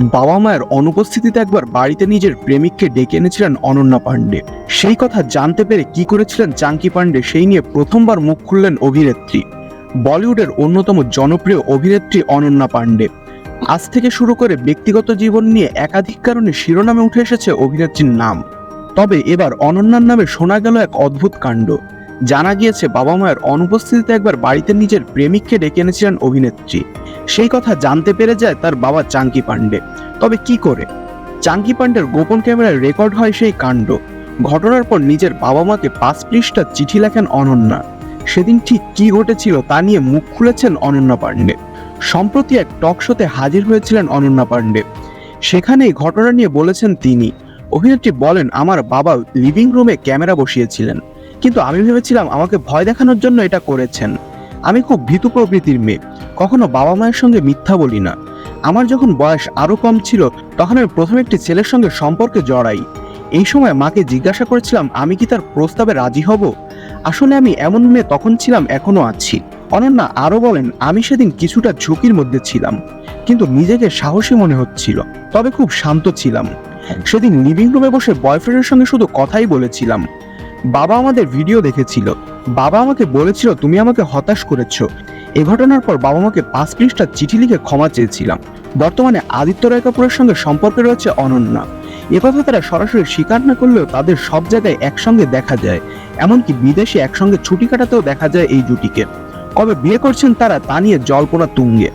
বাবা মায়ের অনুপস্থিতিতে একবার বাড়িতে নিজের প্রেমিককে ডেকে এনেছিলেন অনন্যা পাণ্ডে। সেই কথা জানতে পেরে কি করেছিলেন চাঙ্কি পাণ্ডে সেই নিয়ে প্রথমবার মুখ খুললেন অভিনেত্রী। বলিউডের অন্যতম জনপ্রিয় অভিনেত্রী অনন্যা পাণ্ডে। আজ থেকে শুরু করে ব্যক্তিগত জীবন নিয়ে একাধিক কারণে শিরোনামে উঠে এসেছে অভিনেত্রীর নাম। তবে এবার অনন্যার নামে শোনা গেল এক অদ্ভুত কাণ্ড। জানা গিয়েছে বাবা মায়ের অনুপস্থিতিতে একবার বাড়িতে নিজের প্রেমিককে ডেকে এনেছিলেন অভিনেত্রী। সেই কথা জানতে পেরে যায় তার বাবা চাঙ্কি পাণ্ডে। তবে কি করে? চাঙ্কি পাণ্ডের গোপন ক্যামেরায় রেকর্ড হয় সেই কাণ্ড। ঘটনার পর নিজের বাবা মাকে পাঁচ পৃষ্ঠা চিঠি লেখেন অনন্যা। সেদিন ঠিক কি ঘটেছিল তা নিয়ে মুখ খুলেছেন অনন্যা পাণ্ডে। সম্প্রতি এক টক শোতে হাজির হয়েছিলেন অনন্যা পাণ্ডে। সেখানেই ঘটনা নিয়ে বলেছেন তিনি, অভিনেত্রী বলেন আমার বাবা লিভিং রুমে ক্যামেরা বসিয়েছিলেন। কিন্তু আমি ভেবেছিলাম আমাকে ভয় দেখানোর জন্য এটা করেছেন। আমি খুব ভীতু প্রকৃতির মেয়ে। কখনো বাবা মায়ের সঙ্গে মিথ্যা বলি না। আমার যখন বয়স আরও কম ছিল, তখন আমি প্রথমে একটি ছেলের সঙ্গে সম্পর্কে জড়াই। এই সময় মাকে জিজ্ঞাসা করেছিলাম, আমি কি তার প্রস্তাবে রাজি হব? আসলে আমি এমন মেয়ে তখন ছিলাম এখনও আছি। অনন্যা আরও বলেন, আমি সেদিন কিছুটা ঝুঁকির মধ্যে ছিলাম, কিন্তু নিজেকে সাহসী মনে হচ্ছিল, তবে খুব শান্ত ছিলাম। সেদিন লিভিং রুমে বসে বয়ফ্রেন্ডের সঙ্গে শুধু কথাই বলেছিলাম। বাবা আমাদের ভিডিও দেখেছিল। বাবা আমাকে বলেছিল, তুমি আমাকে হতাশ করেছ। এ ঘটনার পর বাবা মাকে পাঁচ পৃষ্ঠা চিঠি লিখে ক্ষমা চেয়েছিলাম। বর্তমানে আদিত্য রায় কাপুরের সঙ্গে সম্পর্কে রয়েছে অনন্যা। কথা তারা সরাসরি স্বীকার না করলেও তাদের সব জায়গায় একসঙ্গে দেখা যায়। এমনকি বিদেশে একসঙ্গে ছুটি কাটাতেও দেখা যায় এই জুটিকে। কবে বিয়ে করছেন তারা, তা নিয়ে জল্পনা তুঙ্গে।